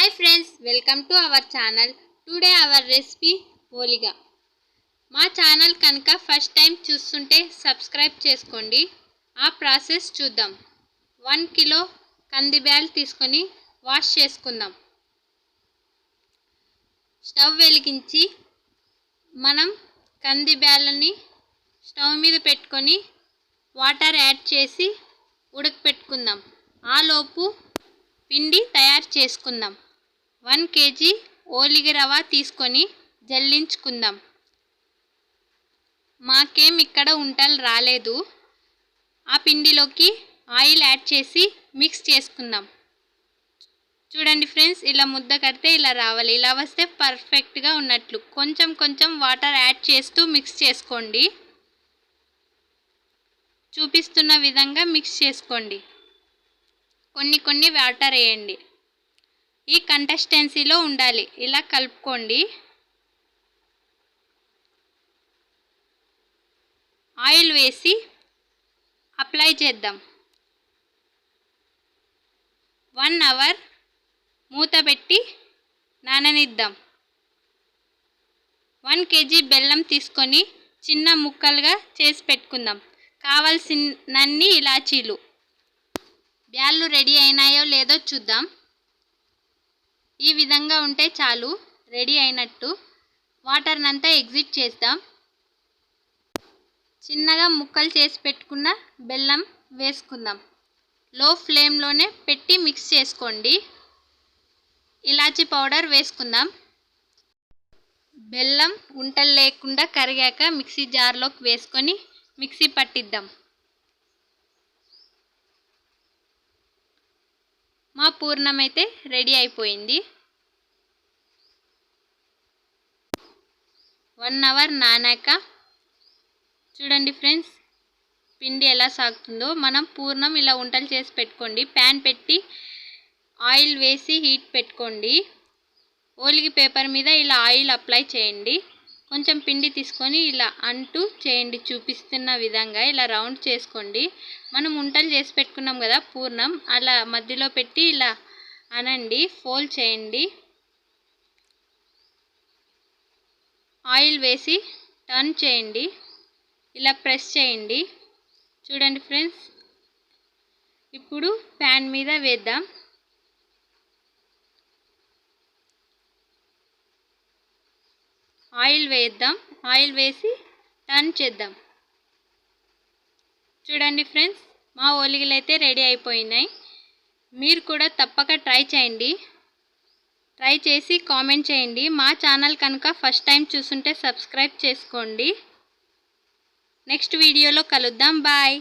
Hi friends welcome to our channel today our recipe ఓలిగా మా channel కనుక first time చూస్తుంటే subscribe చేసుకోండి. ఆ ప్రాసెస్ చూద్దాం. వన్ కిలో కంది బ్యాల్ తీసుకొని వాష్ చేసుకుందాం. స్టవ్ వెలిగించి మనం కంది బ్యాలని స్టవ్ మీద పెట్టుకొని వాటర్ యాడ్ చేసి ఉడకపెట్టుకుందాం. ఆలోపు పిండి తయారు చేసుకుందాం. వన్ కేజీ ఓలిగ రవ్వ తీసుకొని జల్లించుకుందాం. మాకేం ఇక్కడ ఉంటలు రాలేదు. ఆ పిండిలోకి ఆయిల్ యాడ్ చేసి మిక్స్ చేసుకుందాం. చూడండి ఫ్రెండ్స్ ఇలా ముద్ద కడితే ఇలా రావాలి. ఇలా వస్తే పర్ఫెక్ట్గా ఉన్నట్లు. కొంచెం కొంచెం వాటర్ యాడ్ చేస్తూ మిక్స్ చేసుకోండి. చూపిస్తున్న విధంగా మిక్స్ చేసుకోండి. కొన్ని కొన్ని వాటర్ వేయండి. ఈ కంటెస్టెన్సీలో ఉండాలి. ఇలా కలుపుకోండి. ఆయిల్ వేసి అప్లై చేద్దాం. వన్ అవర్ మూత పెట్టి నాననిద్దాం. వన్ కేజీ బెల్లం తీసుకొని చిన్న ముక్కలుగా చేసి పెట్టుకుందాం. కావలసినన్ని ఇలాచీలు. బ్యాళ్ళు రెడీ అయినాయో లేదో చూద్దాం. ఈ విధంగా ఉంటే చాలు రెడీ అయినట్టు. వాటర్నంతా ఎగ్జిట్ చేద్దాం. చిన్నగా ముక్కలు చేసి పెట్టుకున్న బెల్లం వేసుకుందాం. లో ఫ్లేమ్లోనే పెట్టి మిక్స్ చేసుకోండి. ఇలాచి పౌడర్ వేసుకుందాం. బెల్లం ఉంటలు లేకుండా కరిగాక మిక్సీ జార్లోకి వేసుకొని మిక్సీ పట్టిద్దాం. మా పూర్ణం అయితే రెడీ అయిపోయింది. వన్ అవర్ నానాక. చూడండి ఫ్రెండ్స్ పిండి ఎలా సాగుతుందో. మనం పూర్ణం ఇలా వంటలు చేసి పెట్టుకోండి. ప్యాన్ పెట్టి ఆయిల్ వేసి హీట్ పెట్టుకోండి. ఓలిగి పేపర్ మీద ఇలా ఆయిల్ అప్లై చేయండి. కొంచెం పిండి తీసుకొని ఇలా అంటూ చేయండి చూపిస్తున్న విధంగా ఇలా రౌండ్ చేసుకోండి. మనం ఉంటలు చేసి పెట్టుకున్నాం కదా పూర్ణం. అలా మధ్యలో పెట్టి ఇలా అనండి ఫోల్డ్ చేయండి. ఆయిల్ వేసి టర్న్ చేయండి. ఇలా ప్రెస్ చేయండి. చూడండి ఫ్రెండ్స్ ఇప్పుడు ప్యాన్ మీద వేద్దాం. ఆయిల్ వేద్దాం. ఆయిల్ వేసి టర్న్ చేద్దాం. చూడండి ఫ్రెండ్స్ మా ఓలిగలు అయితే రెడీ అయిపోయినాయి. మీరు కూడా తప్పక ట్రై చేయండి. ట్రై చేసి కామెంట్ చేయండి. మా ఛానల్ కనుక ఫస్ట్ టైం చూస్తుంటే సబ్స్క్రైబ్ చేసుకోండి. నెక్స్ట్ వీడియోలో కలుద్దాం. బాయ్.